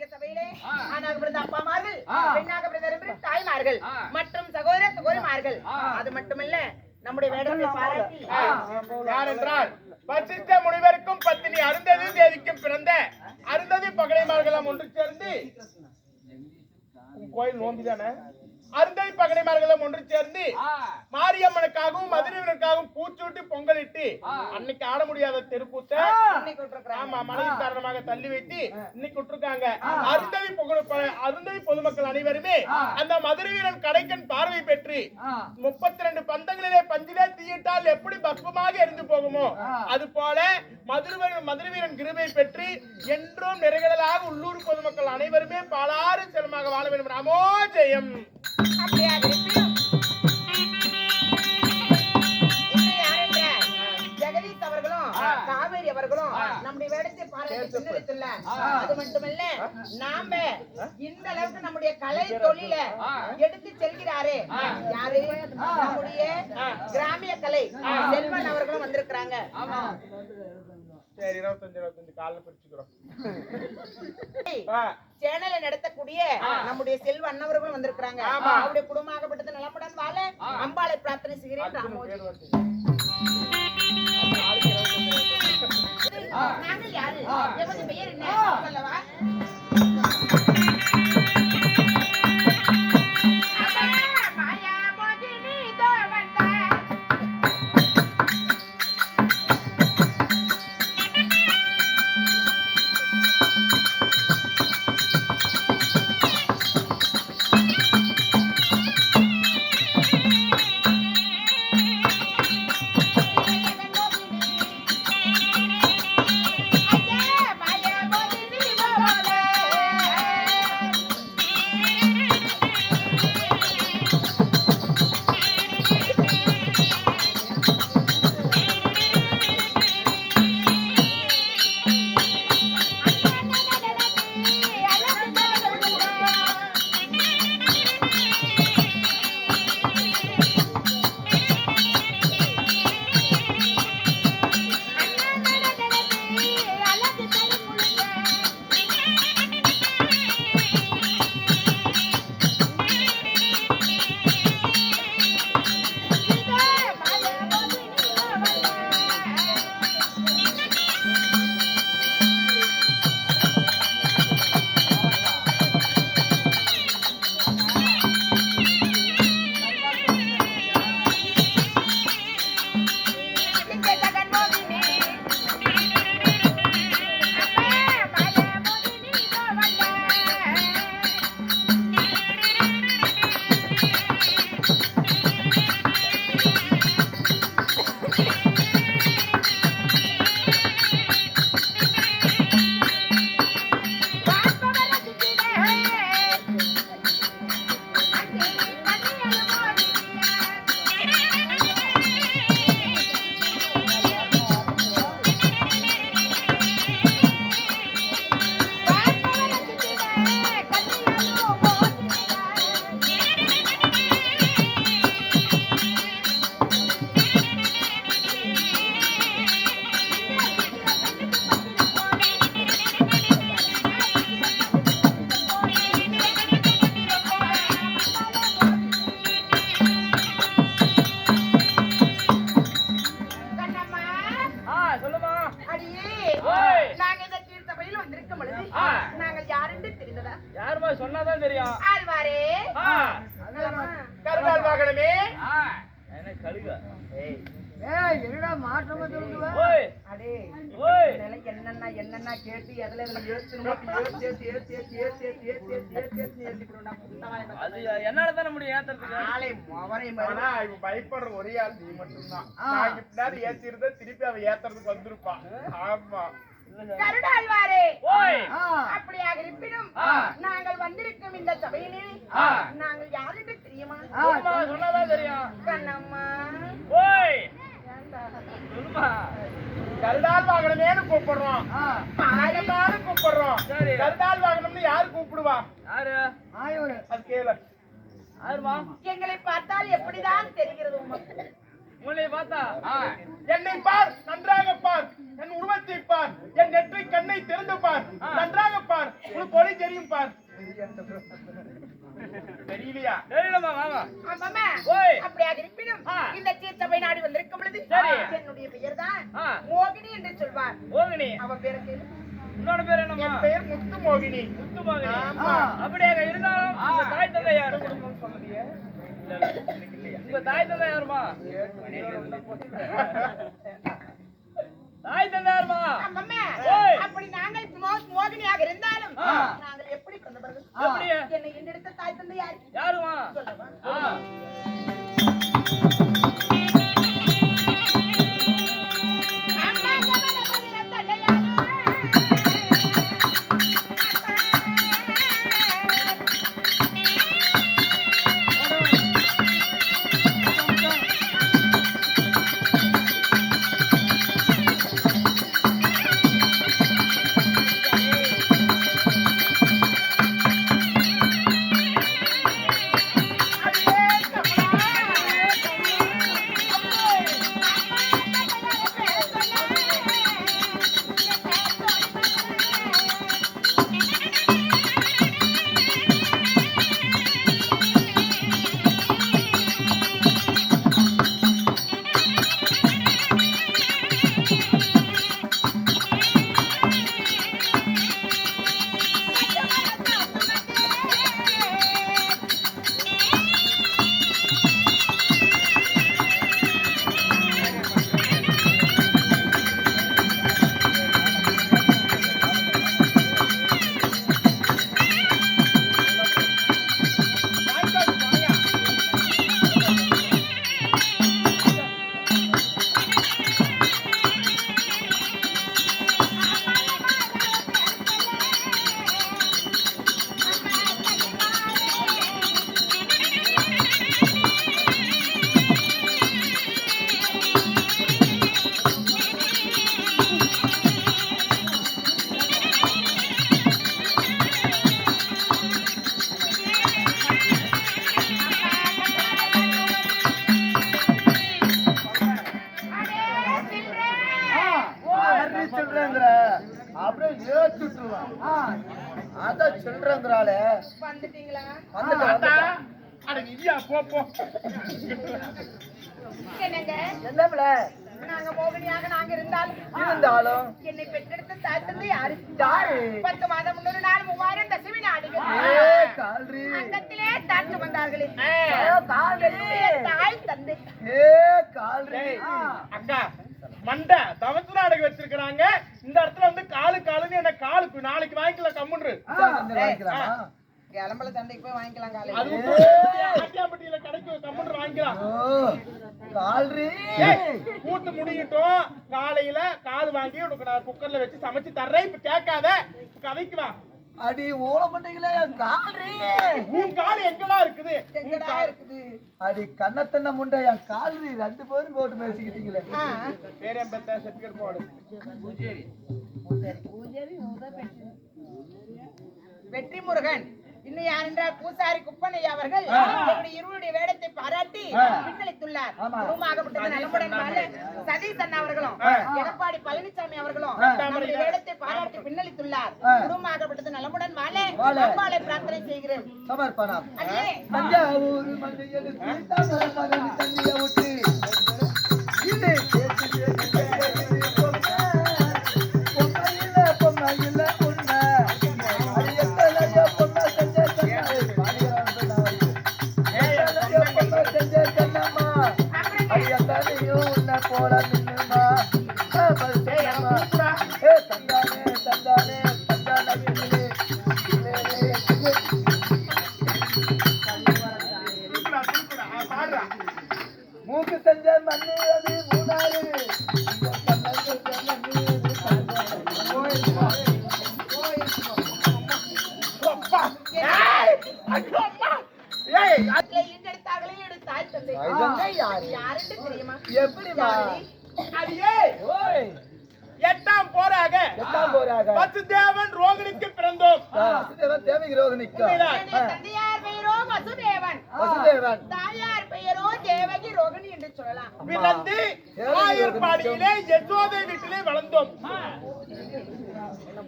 தெய்வீக சபையிலே ஆ. ஆணாக பிறந்த அப்பாமார்கள் ஆ. பெண்ணாக பிறந்த ரெண்டு தாய்மார்கள் ஆ. மற்றும் சகோதர சகோதரிமார்கள். அது மட்டுமல்ல நம்முடைய வேடத்தை பாராட்டி. யார் என்றால் முனிவருக்கும் பத்தினி அருந்ததி தேவிக்கும் பிறந்த அருந்ததி பகடைமார்களும் ஒன்று சேர்ந்து கோயில் நோம்பிதானே அருந்ததி பகடைமார்களும் ஒன்று சேர்ந்து. மாரியம்மனுக்காகவும் மதுரைவனுக்காகவும் பூச்சூட்டி பொங்கலிட்டு. அன்னைக்கு ஆட முடியாத தெருக்கூத்த. ஆமா மழை காரணமாக தள்ளி வைத்து இன்னைக்கு விட்டுருக்காங்க. அருந்ததி புகழ் அருந்ததி பொதுமக்கள் அனைவருமே அந்த மதுரை வீரன் கடைக்கன் பார்வை பெற்று. முப்பத்தி ரெண்டு பந்தங்களிலே பஞ்சிலே தீயிட்டால் எப்படி பக்குவமாக எரிந்து போகுமோ அது போல மதுரை மதுரை வீரன் கிருபை பெற்று என்றும் நிறைகடலாக உள்ளூர் பொதுமக்கள் அனைவருமே பாலாறு செலமாக வாழ வேண்டும். ராமோ ஜெயம். அவர்களும் காவேரி அவர்களும் நம்முடைய வேடத்தை பாராட்டி பின்னெடுத்துள்ள அது மட்டுமல்ல நாம இந்த அளவுக்கு நம்முடைய கலை தொழில எடுத்து செல்கிறாரே. யாரு? நம்முடைய கிராமிய கலை செல்வன் அவர்களும் வந்திருக்கிறாங்க. சரி இருபத்தஞ்சு இருபத்தஞ்சு காலில் பிடிச்சுக்கிறோம் சேனலை நடத்தக்கூடிய நம்முடைய செல்வ அண்ணவர்களும் வந்திருக்கிறாங்க. அவருடைய குடும்பமாகப்பட்டது நலமுடன் வாழ. அம்பாளை பிரார்த்தனை செய்கிறேன் நாங்கள் யாரு? எமது பெயர் என்ன? சொல்லவா? சொன்னாதான் தெரியும். கண்ணம்மா. ஓய்? சொல்லுமா. கூப்பிடுறோம். கூப்பிடுறோம். சரி. கருடால் வாகனம்னு யாரு கூப்பிடுவா? யாரு? அது கேளு. எங்களை பார்த்தால் எப்படிதான் தெரிகிறது உமக்கு? உன்னை பார்த்தா? என்னை பார் நன்றாக பார். என் உருவத்தை பார். என் நெற்றி கண்ணை திறந்து பார். நன்றாக பார். உனக்கு ஒளி தெரியும் பார். தெரியலையா தெரியலமா வாங்க ஆமாம்மா. ஓய். அப்படியாக இருப்பினும். இந்த தீர்த்தபை நாடி வந்திருக்கும் பொழுது சரி. என்னுடைய பெயர்தான் ஆ. மோகினி என்று சொல்வார் மோகினி அவன் பேரை கேளு. உன்னோட பேர் என்னம்மா என் பெயர் முத்து மோகினி முத்து மோகினி ஆமா. அப்படியாக இருந்தாலும் உங்க தாய் தந்தை யாரு உங்க தாய் தந்தை யாருமா தாய் தந்தை யாருமா. அப்படி நாங்கள் மோகினியாக இருந்தாலும் ஆ. நாங்கள் எப்படி கொண்டவர்கள் எப்படி என்னை ஈண்டெடுத்த தாய் தந்தை யார் யாருமா வந்துட்டீங்களா? வந்துட்டு தாத்தா, வந்துட்டான். அட நிதியா போ போ. என்னங்க? என்னம்ல? நாங்க மோகினியாக நாங்க இருந்தாலும் இருந்தாலும். என்னை பெற்றெடுத்த தாய் தந்தை யாரு? யாரு? பத்து மாதம் முன்னொரு நாள் மூவாயிரம் தசமி நாடுகள். அங்கத்திலே தாழ்த்து வந்தார்களே ஏ கால்ரி என்னுடைய தாய் தந்தை. ஏ கால்ரி அக்கா மண்டை தவத்து நாடகம் வச்சிருக்கிறாங்க. இந்த இடத்துல வந்து காலு காலுன்னு என்ன காலுக்கு நாளைக்கு வாங்கிக்கலாம் கம்முன்று வாங்கிக்கலாமா. கிளம்பல சண்டைக்கு போய் வாங்கிக்கலாம் அது ஆட்டியாம்பட்டியில கிடைக்கும் கம்முன்று வாங்கிக்கலாம். கூத்து முடியட்டும். காலையில கால் வாங்கி உனக்கு நான் குக்கர்ல வச்சு சமைச்சு தர்றேன். இப்ப கேட்காத கதைக்கு வா. அடி ஊழ பண்ணீங்களே கால்ரி. உன் கால் எங்கெல்லாம் இருக்குது? எங்கடா கால். இருக்குது? அடி கண்ணத்தன்ன முண்டை என் கால்ரி. ரெண்டு பேரும் போட்டு பேசிக்கிட்டீங்களே. ஆ. பேரேன் பெத்த சர்டிபிகேட் போடு. வெற்றி முருகன் இன்னும் யார் என்றால் பூசாரி குப்பனையா அவர்கள் என்னுடைய இருவருடைய வேடத்தை பாராட்டி பின்னளித்துள்ளார் ஆமா. குடும்பமாகப்பட்டது நலமுடன் சதீஷ் அண்ணா அவர்களும் எடப்பாடி பழனிசாமி அவர்களும் நம்முடைய வேடத்தை பாராட்டி பின்னளித்துள்ளார் குடும்பமாகப்பட்டது நலமுடன் வாழ. அம்பாளை பிரார்த்தனை செய்கிறேன் சமர்ப்பணம் உன்னை போல மின்னுமா.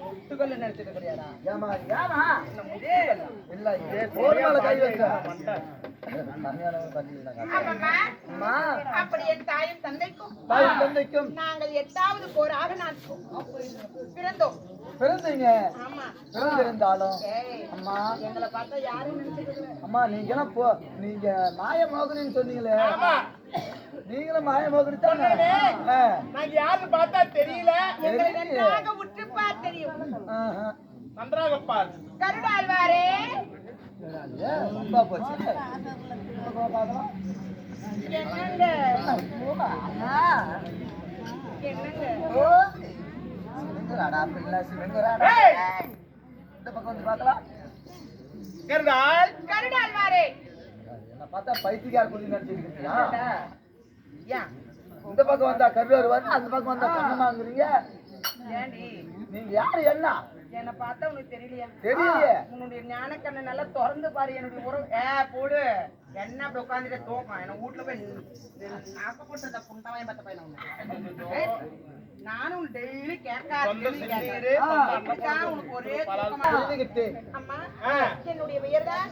முட்டுக்கல்ல நினைச்சிட்டு கிடையாதா ஏமா ஏமா இல்ல இதே போர் மேல கை வச்ச தந்தைக்கும் நாங்கள் எட்டாவது போராக பிறந்தோம். பிறந்தீங்க. பிறந்திருந்தாலும். அம்மா. எங்களை பார்த்தா யாரும் அம்மா நீங்க நீங்க மாயமோகனின்னு சொன்னீங்களே. ஆமா. நீங்களும் ஆ. நாங்க யாருன்னு பார்த்தா தெரியல. நன்றாக உற்று பார் தெரியும். நன்றாக பார் கருடாழ்வாரே என்னங்க! இந்த பக்கம் வந்து பார்க்கலாம். கருடாள் கருடாழ்வாரே என்ன பார்த்தா பைத்தியக்கார குடி நினைச்சிருக்கீங்களா ஏன் இந்த பக்கம் வந்தா கவி வருவாரு அந்த பக்கம் வந்தா கண்ணமாங்கிறீங்க நீங்க யாரு என்ன? என்னை பார்த்தா உனக்கு தெரியலையா? தெரியலையே. உன்னுடைய ஞானக்கண்ணை நல்லா திறந்து பாரு என்னுடைய உறவு ஏ போடு. என்ன அப்படி உட்காந்துட்டு தூக்கம்? என்ன வீட்டுல போய் நாக்கப்பட்டு புண்டவாயம் பார்த்த பையன் நானும் டெய்லி கேட்க சொந்த டெய்லி சிறுநீரு, கேட்க. சொந்த அப்படிதான் உனக்கு ஒரே அம்மா. என்னுடைய பெயர்தான்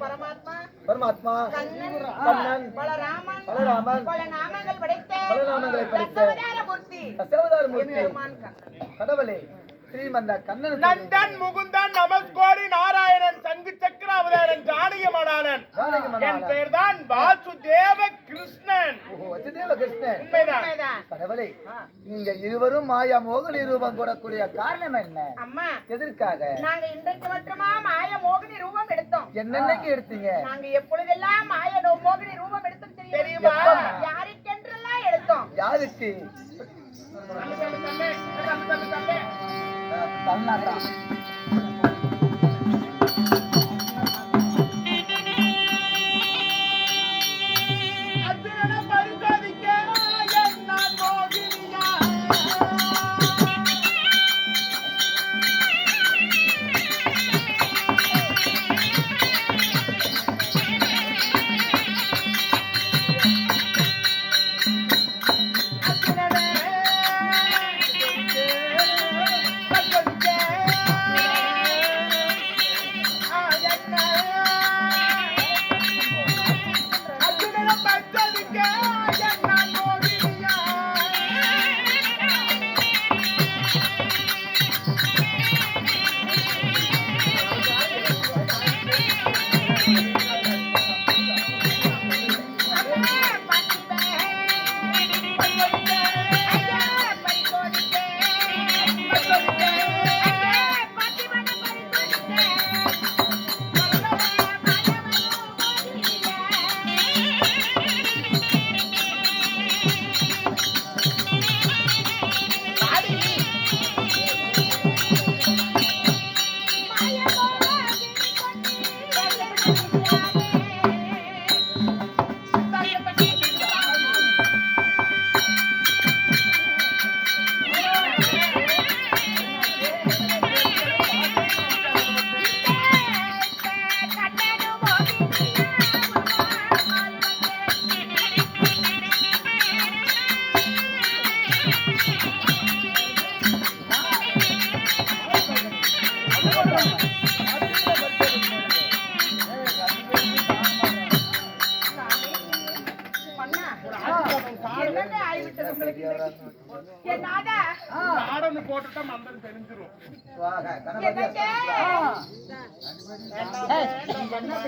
பரமாத்மா. பரமாத்மா. கண்ணன். கண்ணன். பலராமன். பலராமன். பல நாமங்கள் படைத்த பல நாமங்களை படைத்த தசவதார மூர்த்தி கடவுளே. நந்தன் முகுந்தன் நமஸ்கோடி நாராயணன் சங்கு சக்கர அவதாரன் ஜானகமணானன் என் பெயர்தான் வாசுதேவ கிருஷ்ணன். ஓஹோ வசுதேவ கிருஷ்ணன். உண்மைதான். கடவுளே நீங்க இருவரும் மாயா மோகனி ரூபம் கூடக்கூடிய காரணம் என்ன? அம்மா எதற்காக? நாங்க இன்றைக்கு மட்டுமா மாய மோகினி ரூபம் எடுத்தோம். என்னென்னைக்கு எடுத்தீங்க? நாங்க எப்பொழுதெல்லாம் மாய நோ- மோகினி ரூபம் எடுத்தோம் தெரியுமா? தெரியுமா? யாருக்கென்றெல்லாம் எடுத்தோம். யாருக்கு? தமிழ்நாட்டா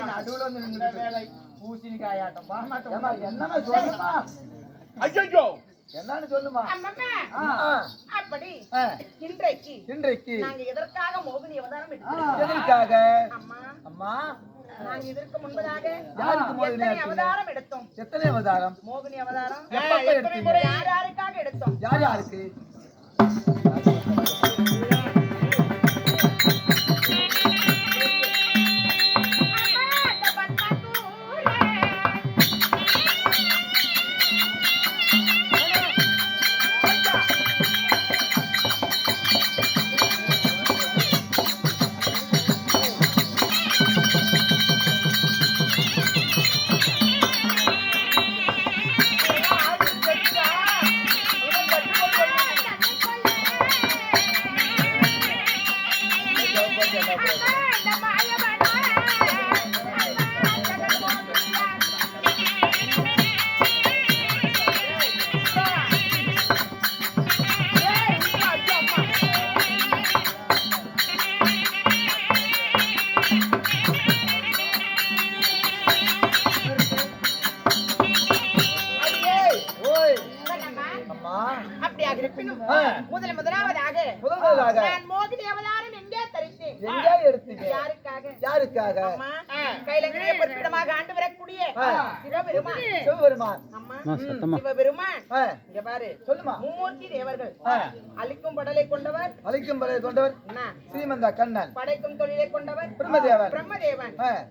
நடுவுல வந்து பாமாட்டம். சொல்லுமா? ஐயோ என்னன்னு சொல்லுமா அப்படி இன்றைக்கு இன்றைக்கு நாங்க எதற்காக மோகினி அவதாரம் எடுத்தோம் எதற்காக? அம்மா அம்மா. நாங்க இதற்கு முன்பதாக யாருக்கு மோகினி? அவதாரம் எடுத்தோம்? எத்தனை அவதாரம்? மோகினி அவதாரம்? யார் யாருக்காக எடுத்தோம்? யார் யாருக்கு? அம்மா, கைலங்கிரிய ஆண்டு வரக்கூடிய ஆ. சிவபெருமான். சிவபெருமான். அம்மா சிவபெருமான். ஆ, இங்க பாரு. சொல்லுமா. மும்மூர்த்தி தேவர்கள். அழிக்கும் படலை கொண்டவர். அழிக்கும் பலை கொண்டவர். என்ன? ஸ்ரீமந்த கண்ணன். படைக்கும் தொழிலை கொண்டவர். பிரம்மதேவன். பிரம்மதேவன்.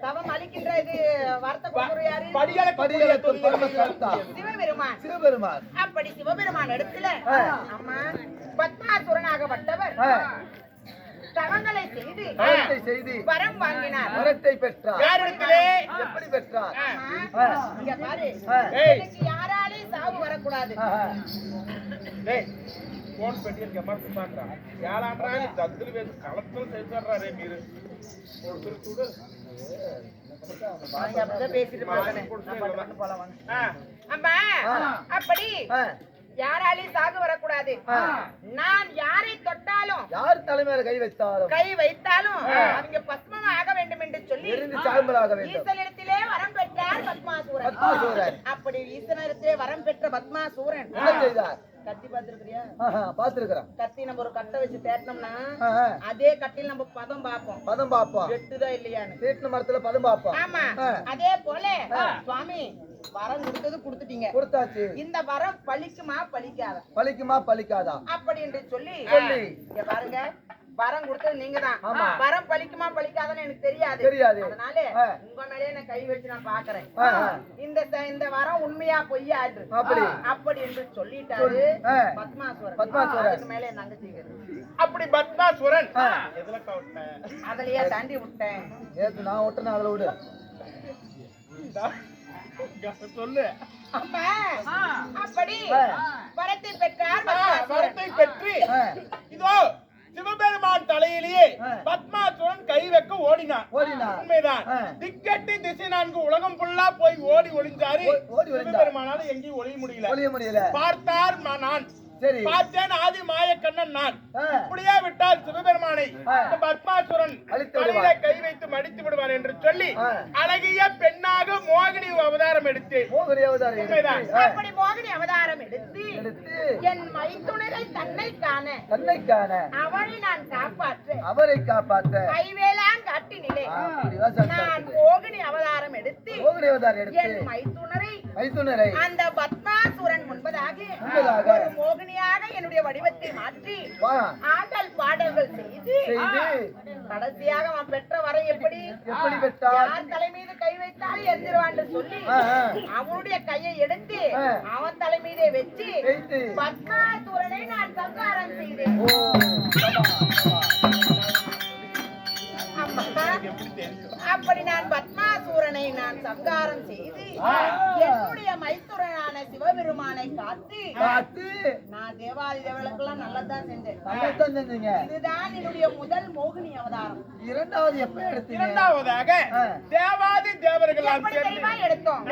தவம் அளிக்கின்ற இது வார்த்தை யாரு? பரம கர்த்தா சிவபெருமான். சிவபெருமான். அப்படி சிவபெருமான் இடத்துல. அம்மா பத்மாசுரனாகப்பட்டவர் ஆ, தவங்களை செய்து வரத்தை செய்து வரம் வாங்கினார் வரத்தை பெற்றார் யாரிடத்திலே எப்படி பெற்றார் அம்மா, ஆ, இங்க பாரு ஆ, ஏய். எனக்கு யாராலையும் சாவு வரக்கூடாது ஆ, ஆ. டேய் ఫోన్ పెట్టి గమనిస్తాంట్రా ఏలాంట్రా అని దద్దులు వేసి కలెక్టర్ చేశారా రే మీరు కొడుకులు చూడు நீங்க அப்படிதான் யாராலையும் சாகு வரக்கூடாது. நான் யாரை தொட்டாலும் யார் தலைமையில கை வைத்தாலும் கை வைத்தாலும். அவங்க பஸ்மம் ஆக வேண்டும் என்று சொல்லி சாம்பலாக வேண்டும் ஈசனிடத்திலே வரம் பெற்றார் பத்மாசூரன் பத்மாசூரன். அப்படி ஈசனிடத்திலே வரம் பெற்ற பத்மாசூரன் என்ன செய்தார் கத்தி பார்த்திருக்கிறியா பாத்துருக்கிறோம் கத்தி நம்ம ஒரு கட்டை வச்சு தேட்டினோம்னா. அதே கட்டில் நம்ம பதம் பார்ப்போம் பதம் பாப்போம் வெட்டுதா இல்லையான்னு சீட்டு மரத்துல பதம் பாப்போம் ஆமா. அதே போல. சுவாமி வரம் கொடுத்தது கொடுத்துட்டீங்க. கொடுத்தாச்சு. இந்த வரம் பலிக்குமா பலிக்காத பலிக்குமா பலிக்காதா அப்படி என்று சொல்லி சொல்லி. இங்க பாருங்க வரம் கொடுத்தது நீங்க தான் ஆமா. வரம் பலிக்குமா பலிக்காதுன்னு எனக்கு தெரியாது. தெரியாது. அதனால. உங்க மேலே நான் கை வச்சு நான் பாக்குறேன். இந்த இந்த வரம் உண்மையா பொய்யா அப்படி. அப்படி என்று சொல்லிட்டாரு. பத்மாசுரன். பத்மாசுரன். அதுக்கு மேலே என் தங்கச்சிக்கு அப்படி பத்மாசுரன். அதுலயே தாண்டி விட்டேன். நேத்து நான் ஒட்டுன அதுல விடு. சொல்லு அம்மா அப்படி ஆ. வரத்தை பெற்றார் ஆ, பத்மாசுரன். வரத்தை பெற்று இதோ சிவபெருமான் தலையிலேயே. பத்மாசுரன் கை வைக்க ஓடினான் ஓடினார். உண்மைதான். திக்கெட்டு திசை நான்கு உலகம் ஃபுல்லா போய் ஓடி ஒளிஞ்சாரு. சிவபெருமானால எங்கேயும் ஒளிய முடியல ஒளிய முடியல பார்த்தார் ம- நான் சரி. பார்த்தேன் ஆதி மாயக்கண்ணன் நான். இப்படியே விட்டால் சிவபெருமானை பத்மாசுரன் தலையில. கை வைத்து மடித்து விடுவார் என்று சொல்லி. அழகிய பெண்ணாக மோகினி அவதாரம் எடுத்து மோகினி அவதாரம் அப்படி மோகினி அவதாரம் எடுத்து என் மைத்துனரை தன்னை காண தன்னை காண அவளை நான் காப்பாற்ற அவரை காப்பாத்த கைவேளான் காட்டினிலே. நான் மோகினி அவதாரம் எடுத்து மோகினி அவதாரம் என் எடுத்து மைத்துனரை மைத்துனரை. அந்த பத்மாசுரன் முன்பதாக ஒரு மோகினியாக என்னுடைய வடிவத்தை மாற்றி ஆடல் பாடல்கள் செய்து கடைசியாக அவன் பெற்ற வரை எப்படி? எப்படி பெற்றார் யார் தலை மீது கை வைத்தாலும் எந்திருவான்னு சொல்லி. அவனுடைய கையை எடுத்து. அவன் தலை மீதே வச்சு வைத்து. பத்மாசுரனை நான் சங்காரம் செய்தேன். அப்படி நான் பத்மாசூரனை நான் சங்காரம் செய்து. என்னுடைய மைத்துரனான சிவபெருமானை காத்து காத்து நான் தேவாதி தேவர்களுக்கெல்லாம் நல்லதான் செஞ்சேன். நல்லதான் செஞ்சீங்க. இதுதான் என்னுடைய முதல் மோகினி அவதாரம். இரண்டாவது எப்ப எடுத்தீங்க? இரண்டாவதாக. தேவாதி தேவர்கள் எடுத்தோம்?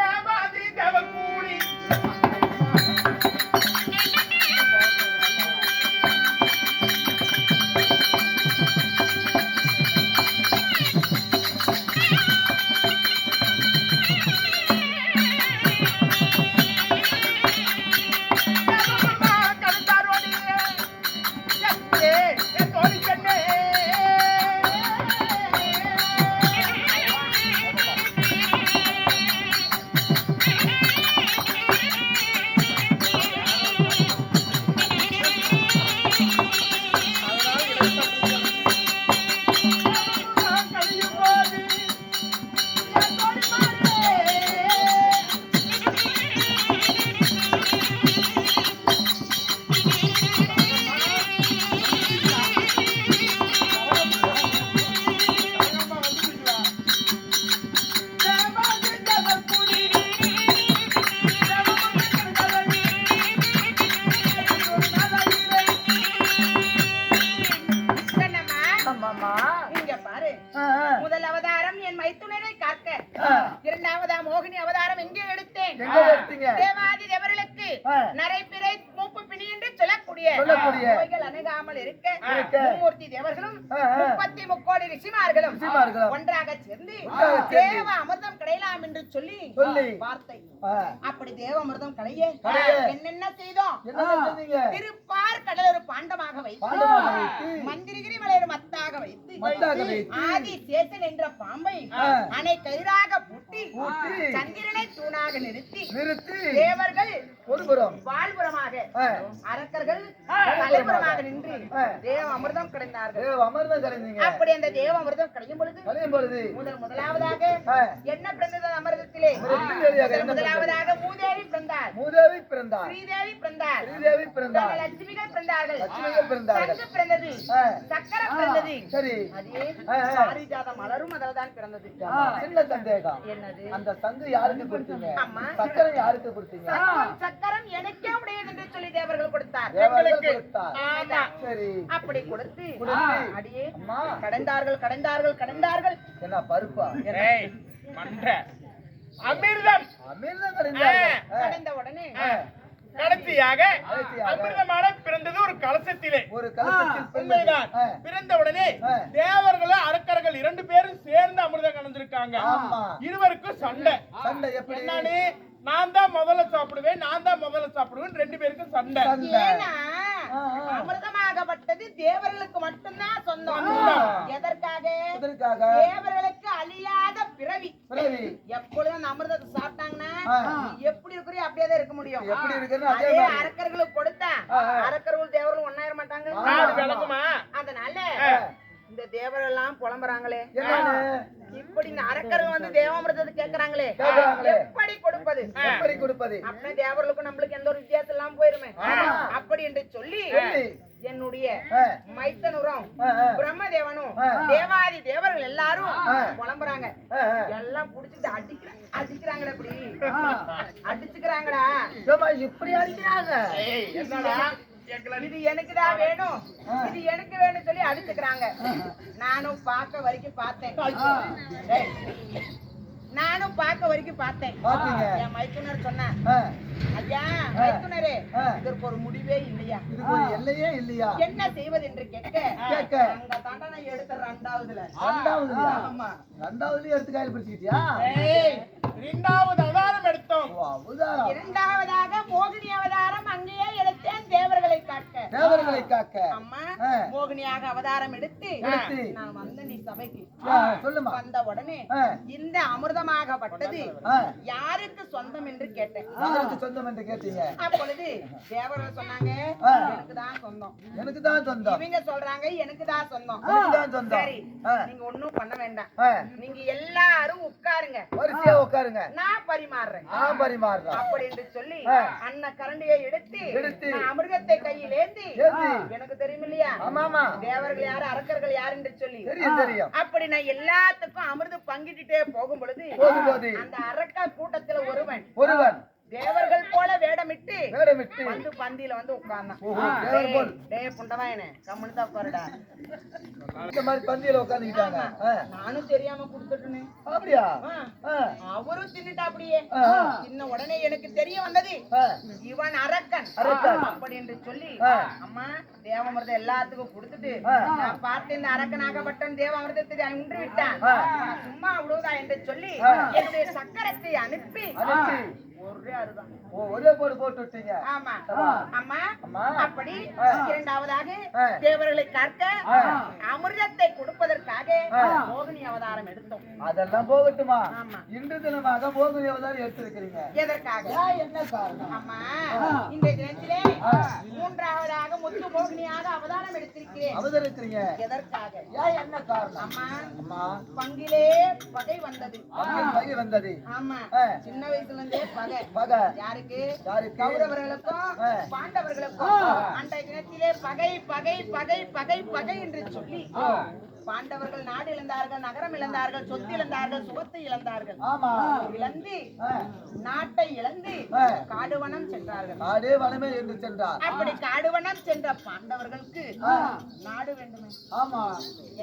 தேவாதி தேவன் கூடி மோகினி அவதாரம் எங்கே எடுத்தேன்? தேவாதி தேவர்களுக்கு. நரைப்பிறை மூப்பு பிணி என்று சொல்லக்கூடிய. நோய்கள் அணுகாமல் இருக்க. மும்மூர்த்தி தேவர்களும். முப்பத்தி முக்கோடி ரிஷிமார்களும் ஒன்றாக சேர்ந்து. தேவ அமிர்தம் கிடையலாம் என்று சொல்லி. வார்த்தை. அப்படி தேவ அமிர்தம் களைய களைய. என்னென்ன செய்தோம் திருப்பார் கடல் ஒரு பாண்டமாக வைத்து. மந்திரிகிரி மலையொரு மத்தாக வைத்து. ஆதி சேசன் என்ற பாம்பை. அணை கயிறாக பூட்டி. சந்திரனை தூணாக நிறுத்தி நிறுத்தி தேவர்கள் ஒருபுறம் வாழ்புறமாக. அரக்கர்கள் தலைப்புறமாக நின்று. தேவ அமிர்தம் கிடைந்தார்கள் தேவ அமர்ந்தம் கலைந்தீங்க அப்படி அந்த தேவ அமிர்தம் கிடைக்கும் பொழுது கலையும் பொழுது முதல் முதலாவதாக. என்ன பிறந்தது அமிர்தத்திலே முதல் முதலாவதாக மூதேவி பிறந்தார். மூதேவி பிறந்தார். ஸ்ரீதேவி பிறந்தார். ஸ்ரீதேவி பிறந்தார். லட்சுமிகள் பிறந்தார்கள். லட்சுமிகள் பிறந்தார்கள். சங்கு பிறந்தது. ஆ. சக்கரம் பிறந்தது. சரி. அதே. பாரிஜாத மலரும் அதில் தான் பிறந்தது சின்ன சந்தேகம். என்னது? அந்த சங்கு யாருக்கு கொடுத்தீங்க? அம்மா. சக்கரை யாருக்கு கொடுத்தீங்க? சக்கரம், சக்கரம் எனக்கே உடையது என்று சொல்லி தேவர்கள் கொடுத்தார். தேவர்கள் கொடுத்தார். ஆமா. சரி. அப்படி கொடுத்து. அடியே அம்மா. கடந்தார்கள் கடந்தார்கள் கடந்தார்கள். என்ன பருப்பா? மண்டை. அமிர்தம். அமிர்தம் உடனே கடைசியாக. அமிர்தமான பிறந்தது ஒரு கலசத்திலே ஒரு. உண்மைதான். பிறந்த உடனே. தேவர்களும் அரக்கர்கள் இரண்டு பேரும் சேர்ந்து அமிர்தம் கலந்திருக்காங்க. இருவருக்கும் சண்டை சண்டை எப்படி என்னன்னு நான் தான் முதல்ல சாப்பிடுவேன் நான் தான் முதல்ல சாப்பிடுவேன் ரெண்டு பேருக்கும் சண்டை. அமிர்தமாகப்பட்டது தேவர்களுக்கு மட்டும்தான் சொந்தம். எதற்காக? தேவர்களுக்கு அழியாத பிறவி. எப்பொழுதும் அந்த அமிர்தத்தை சாப்பிட்டாங்கன்னா எப்படி இருக்கிறியோ அப்படியே தான் இருக்க முடியும். அதே. அரக்கர்களுக்கு கொடுத்தா. அரக்கர்கள் தேவர்களும் ஒன்னாயிர மாட்டாங்க. அதனால. இந்த தேவர்கள் எல்லாம் புலம்புறாங்களே. இப்படி இந்த அரக்கர்கள் வந்து தேவாமிர்தத்தை கேக்குறாங்களே. எப்படி கொடுப்பது எப்படி கொடுப்பது அப்படின்னா தேவர்களுக்கும் நம்மளுக்கு எந்த ஒரு வித்தியாசம் இல்லாம போயிருமே. அப்படி என்று சொல்லி. என்னுடைய. மைத்தனுரம். பிரம்மதேவனும். தேவாதி தேவர்கள் எல்லாரும். புலம்புறாங்க ஆ. எல்லாம் புடிச்சிட்டு அடிக்கிறாங்க அடிக்கிறாங்கடா இப்படி அடிச்சுக்கிறாங்கடா இப்படி அடிக்கிறாங்க இது எனக்குதான் வேணும். இது எனக்கு வேணும் சொல்லி அடிச்சுக்கிறாங்க. நானும் பார்க்க வரைக்கும் பார்த்தேன். நானும் பார்க்க வரைக்கும் பார்த்தேன். என் மைத்துனர் சொன்னேன் ஐயா மைத்துனரே. இதற்கு ஒரு முடிவே இல்லையா? இதுக்கு ஒரு எல்லையே இல்லையா? என்ன செய்வது என்று கேட்க? கேட்க. அங்க தாண்டா நான் எடுத்த ரெண்டாவதுல. ரெண்டாவதுலயா? ஆமா. ரெண்டாவதுலயும் எடுத்து கையில் பிடிச்சிக்கிட்டியா? ஏய், இரண்டாவது அவதாரம் எடுத்தோம் அவதாரம். இரண்டாவதாக மோகினி அவதாரம் அங்கேயே எடுத்தேன். தேவர்களை காக்க தேவர்களை காக்க அம்மா. மோகினியாக அவதாரம் எடுத்து. நான் வந்த நீ சபைக்கு சொல்லுமா வந்த உடனே. இந்த அமிர்தமாகப்பட்டது. யாருக்கு சொந்தம் என்று கேட்டேன் யாருக்கு சொந்தம் என்று கேட்டீங்க அப்பொழுது தேவர்கள் சொன்னாங்க. எனக்கு தான் சொந்தம் எனக்கு தான் சொந்தம் இவங்க சொல்றாங்க எனக்கு தான் சொந்தம் எனக்கு தான் சொந்தம். சரி. நீங்க ஒண்ணும் பண்ண வேண்டாம் நீங்க எல்லாரும் உட்காருங்க வரிசையா உட்காருங்க நான் பரிமாறுறேன் நான் பரிமாறுறேன் அப்படி என்று சொல்லி. அன்ன கரண்டியை எடுத்து எடுத்து. அமிர்தத்தை கையில் ஏந்தி. எனக்கு தெரியும் இல்லையா ஆமாமா. தேவர்கள் யாரு அரக்கர்கள் யாரு என்று சொல்லி. தெரியும் அப்படி நான் எல்லாத்துக்கும் அமிர்தம் பங்கிட்டுட்டே போகும் பொழுது அந்த அரக்க கூட்டத்துல ஒருவன் ஒருவன். தேவர்கள் போல வேடமிட்டு வேடமிட்டு வந்து பந்தியில வந்து உட்கார்ந்தான் தேவர் போல். டேய் புண்டவாயனே கம்முன்னு தான் உட்காருடா இந்த மாதிரி பந்தியில உட்காந்துக்கிட்டாங்க நானும் தெரியாம கொடுத்துட்டேனே அப்படியா அவரும் தின்னுட்டா அப்படியே. சின்ன உடனே எனக்கு தெரிய வந்தது இவன் அரக்கன் அரக்கன். அப்படி என்று சொல்லி. அம்மா தேவாமிர்தம் எல்லாத்துக்கும் கொடுத்துட்டு. நான் பார்த்து இந்த அரக்கனாகப்பட்டவன் தேவாமிர்தத்தை உண்டு விட்டான் சும்மா விடுவதா என்று சொல்லி. என்னுடைய சக்கரத்தை அனுப்பி. ஒரே போடு போட்டு விட்டீங்க ஆமா. அம்மா அம்மா. அப்படி. இரண்டாவதாக. தேவர்களை காக்க. அமிர்தத்தை கொடுப்பதற்காக. மோகினி அவதாரம் எடுத்தோம் அதெல்லாம் போகட்டுமா. இன்று தினமாக போகுது எவ்வளவு எடுத்திருக்கிறீங்க எதற்காக என்ன காரணம் அம்மா. இந்த தினத்திலே. மூன்றாவதாக முத்து மோகினியாக அவதாரம் எடுத்திருக்கிறேன் அவதரிக்கிறீங்க எதற்காக ஏன் என்ன காரணம் அம்மா அம்மா பங்கிலே பகை வந்தது பகை வந்தது ஆமா. சின்ன வயசுல இருந்தே யாருக்கு? கௌரவர்களுக்கும். பாண்டவர்களுக்கும். அன்றைய தினத்திலே பகை பகை பகை பகை பகை என்று சொல்லி. பாண்டவர்கள் நாடு இழந்தார்கள் நகரம் இழந்தார்கள் சொத்து இழந்தார்கள் சுகத்தை இழந்தார்கள். ஆமா. இழந்து நாட்டை இழந்து. காடுவனம் சென்றார்கள். காடே வனமே என்று சென்றார். அப்படி காடுவனம் சென்ற பாண்டவர்களுக்கு நாடு வேண்டுமே. ஆமா.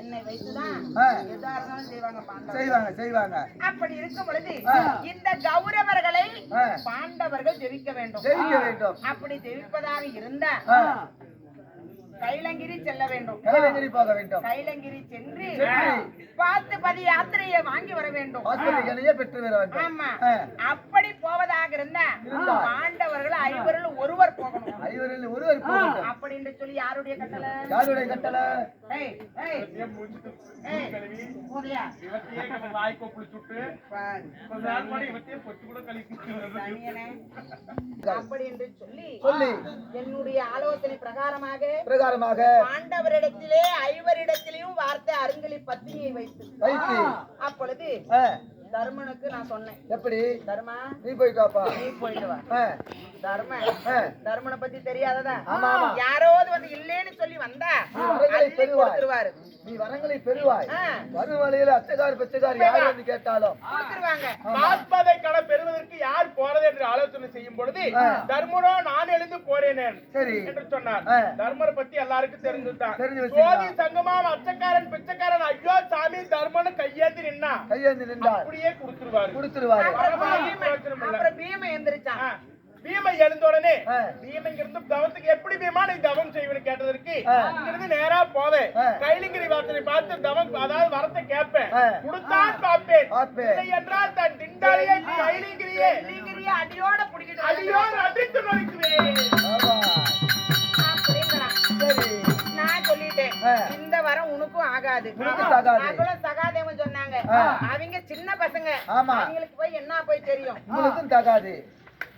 என்னை வைத்துதான். எதா இருந்தாலும் செய்வாங்க செய்வாங்க செய்வாங்க. அப்படி இருக்கும் பொழுது. இந்த கௌரவர்களை. பாண்டவர்கள் ஜெயிக்க வேண்டும். ஜெயிக்க வேண்டும். அப்படி ஜெயிப்பதாக இருந்தா கைலங்கிரி செல்ல வேண்டும். கைலங்கிரி போக வேண்டும். கைலங்கிரி சென்று. பார்த்து பதி யாத்திரையை வாங்கி வர வேண்டும். பெற்று வர வேண்டும். ஆமா. அப்படி போவதாக இருந்தா. பாண்டவர்கள் ஐவரில் ஒருவர் போகணும். ஐவரில் ஒருவர் போக வேண்டும் அப்படின்னு சொல்லி யாருடைய கட்டளை? யாருடைய கட்டளை? ஏய், ஏய், ஏய், போறியா? இவத்தையே நம்ம வாய் கொப்புளி சுட்டு பாரு, கொஞ்ச நாள் முன்னாடி இவத்தையே பொட்டு கூட கழிக்கு சனியனே. அப்படி என்று சொல்லி சொல்லி. என்னுடைய ஆலோசனை பிரகாரமாக பிரகாரமாக பாண்டவரிடத்திலே ஐவரிடத்திலேயும் வார்த்தை அருங்கலி பத்தினியை வைத்து. வைத்து. அப்பொழுது தர்மனுக்கு நான் சொன்னேன். எப்படி? தர்மா நீ போயிட்டு வாப்பா நீ போயிட்டு வா. தர்ம தர்மனை பத்தி தெரியாததா. யாராவது வந்து இல்லேன்னு சொல்லி வந்தா. கொடுத்துருவாரு. நீ வரங்களை பெறுவாய். வரும் வழியில அச்சகார் பெச்சகார் யார் வந்து கேட்டாலும். கொடுத்துருவாங்க. பாஸ்பதை கடை பெறுவதற்கு யார் போறது என்று ஆலோசனை செய்யும் பொழுது ஆ. தர்மரோ நான் எழுந்து போறேனேன் சரி. என்று சொன்னார். தர்மரை பத்தி எல்லாருக்கும் தெரிஞ்சுதான். தெரிஞ்சு வச்சுக்கலாம். ஜோதி சங்கமாம் அச்சக்காரன் பிச்சைக்காரன் ஐயோ சாமி தர்மனு கையேந்தி நின்னா. கையேந்து நின்றார். அப்படியே கொடுத்துருவாரு கொடுத்துருவாரு அப்புறம் பீம எந்திரிச்சான். பீமை எழுந்த உடனே ஆ. பீமை இங்கிருந்து தவத்துக்கு எப்படி பீமா நீ தவம் செய்வனு கேட்டதற்கு. இங்கிருந்து நேரா போவேன். கைலிங்கிரி வாசனை பார்த்து தவம் அதாவது வரத்தை கேட்பேன். கொடுத்தான் பார்ப்பேன். இல்லை என்றால் தன் திண்டாளியை கைலிங்கிரியே அடியோட பிடிக்கிட்டு அடியோ அடித்து நொறுக்குவேன் சரி. இந்த வரம் உனக்கும் ஆகாது. சகாதேவன் சொன்னாங்க. அவங்க சின்ன பசங்க. அவங்களுக்கு போய் என்ன போய் தெரியும்? உங்களுக்கும் தகாது.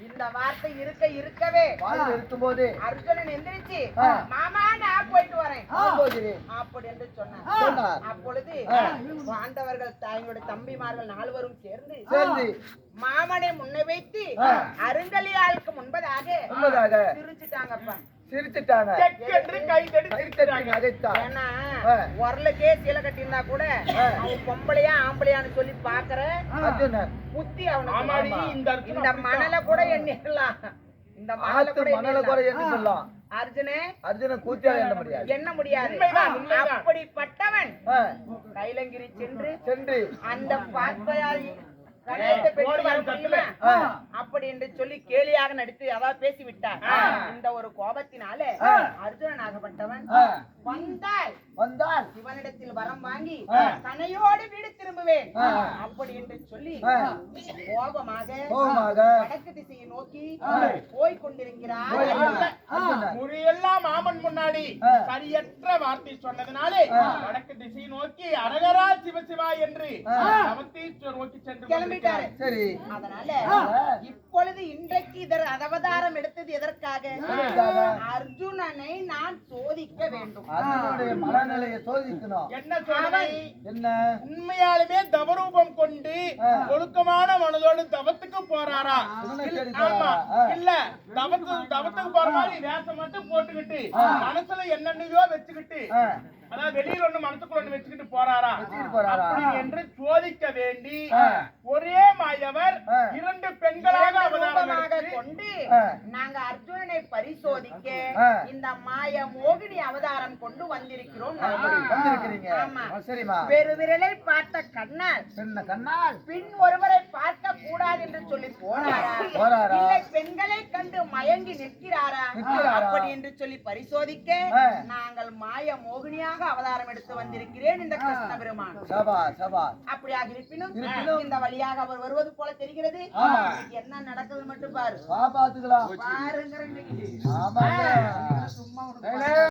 இந்த வார்த்தை இருக்க இருக்கவே. வாழ்ந்து இருக்கும்போது. அர்ஜுனன் எந்திரிச்சு. மாமா நான் போயிட்டு வரேன். அப்படி என்று சொன்னார். அப்பொழுது. பாண்டவர்கள் தங்களுடைய தம்பிமார்கள் நால்வரும் சேர்ந்து சேர்ந்து. மாமனை முன்ன வைத்து. அருங்கலியாளுக்கு முன்பதாக. சிரிச்சுட்டாங்கப்பா. சிரிச்சுட்டாங்க ஏன்னா. உரலுக்கே சீலை கட்டியிருந்தா கூட. அவன் பொம்பளையா ஆம்பளையான்னு சொல்லி பாக்குற புத்தி அவனுக்கு. இந்த மணலை கூட எண்ணிடலாம். இந்த மணலை கூட மணல கூட எண்ணிடலாம். அர்ஜுனே அர்ஜுனன் கூத்தியால எண்ண முடியாது. எண்ண முடியாது. அப்படிப்பட்டவன் கைலங்கிரி சென்று சென்று. அந்த பார்ப்பையால் அப்படி என்று சொல்லி கேலியாக நடித்து அதாவது பேசி விட்டார் ஆ. இந்த ஒரு கோபத்தினால ஆ. அர்ஜுனன் ஆகப்பட்டவன் ஆ, வந்தால் வந்தால் சிவனிடத்தில் வரம் வாங்கி. தனையோடு வீடு திரும்புவேன். அப்படி என்று சொல்லி. கோபமாக கோபமாக வடக்கு திசையை நோக்கி. போய் கொண்டிருக்கிறார். முறியெல்லாம் மாமன் முன்னாடி. சரியற்ற வார்த்தை சொன்னதுனாலே. வடக்கு திசை நோக்கி அரகரா சிவசிவா என்று நோக்கி சென்று கிளம்பிட்டாரு சரி அதனால. இப்பொழுது இன்றைக்கு இதர் அவதாரம் எடுத்தது எதற்காக எதற்காக? அர்ஜுனனை நான் சோதிக்க வேண்டும் மனநிலையை சோதிக்கணும். என்ன உண்மையாலுமே தவரூபம் கொண்டு. ஒழுக்கமான மனதோடு தவத்துக்கு போறாரா? ஆமா. இல்ல. தவத்து தவத்துக்கு போற மாதிரி வேஷம் மட்டும் போட்டுக்கிட்டு. மனசுல என்னென்னயோ வச்சுக்கிட்டு அதாவது வெளியில ஒண்ணு மனசுக்குள்ள ஒண்ணு வச்சுக்கிட்டு போறாரா? அப்படி என்று சோதிக்க வேண்டி. ஒரே மாயவர். இரண்டு பெண்களாக இரண்டு அவதாரம் ரூபமாக எடுத்து கொண்டு. நாங்க அர்ஜுனனை பரிசோதிக்க. இந்த மாய மோகினி அவதாரம் கொண்டு வந்திருக்கிறோம் பெரு விரலை பார்த்த கண்ணால் கண்ணால் பின் ஒருவரை பார்க்க கூடாது என்று சொல்லி போனாரா போறாரா? இல்லை பெண்களை கண்டு மயங்கி நிற்கிறாரா? அப்படி என்று சொல்லி பரிசோதிக்க. நாங்கள் மாய மோகினியாக அவதாரம் எடுத்து வந்திருக்கிறேன் இந்த கிருஷ்ண பெருமான். அப்படியாக இருப்பினும் இந்த வழியாக அவர் வருவது போல தெரிகிறது. என்ன நடக்குது மட்டும் பாரு. ஆமாங்க. சும்மா.